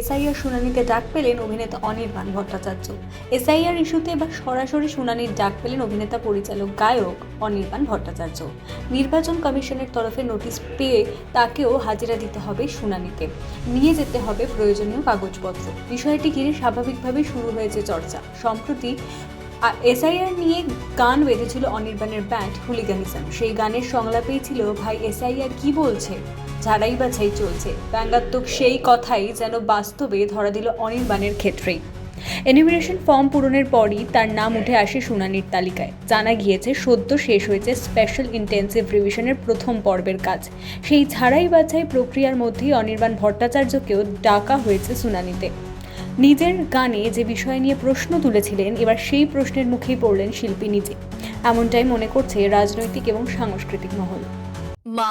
SIR শুনানিতে ডাক পেলেন অভিনেতা অনির্বাণ ভট্টাচার্য। এসআইআর ইস্যুতে এবার সরাসরি শুনানির ডাক পেলেন অভিনেতা পরিচালক গায়ক অনির্বাণ ভট্টাচার্য। নির্বাচন কমিশনের তরফে নোটিশ পেয়ে তাকেও হাজিরা দিতে হবে শুনানিতে। নিয়ে যেতে হবে প্রয়োজনীয় কাগজপত্র। বিষয়টি ঘিরে স্বাভাবিকভাবে শুরু হয়েছে চর্চা। সম্প্রতি এসআইআর নিয়ে গান বেঁধেছিল অনির্বাণের ব্যান্ড হুলিগানিজম। সেই গানের সংলাপেই ছিল, ভাই, এসআইআর কি বলছে? ঝাড়াই বাছাই চলছে। ব্যঙ্গাত্মক সেই কথাই যেন বাস্তবে ধরা দিল অনির্বাণের ক্ষেত্রেই এনিমিনেশন ফর্ম পূরণের পরই তার নাম উঠে আসে শুনানির তালিকায়। জানা গিয়েছে সদ্য শেষ হয়েছে স্পেশাল ইন্টেন্সিভ রিভিশনের প্রথম পর্বের কাজ। সেই ছাড়াই বাছাই প্রক্রিয়ার মধ্যেই অনির্বাণ ভট্টাচার্যকেও ডাকা হয়েছে শুনানিতে। নিজের গানে যে বিষয় নিয়ে প্রশ্ন তুলেছিলেন এবার সেই প্রশ্নের মুখেই পড়লেন শিল্পী নিজে। এমনটাই মনে করছে রাজনৈতিক এবং সাংস্কৃতিক মহল। Ma,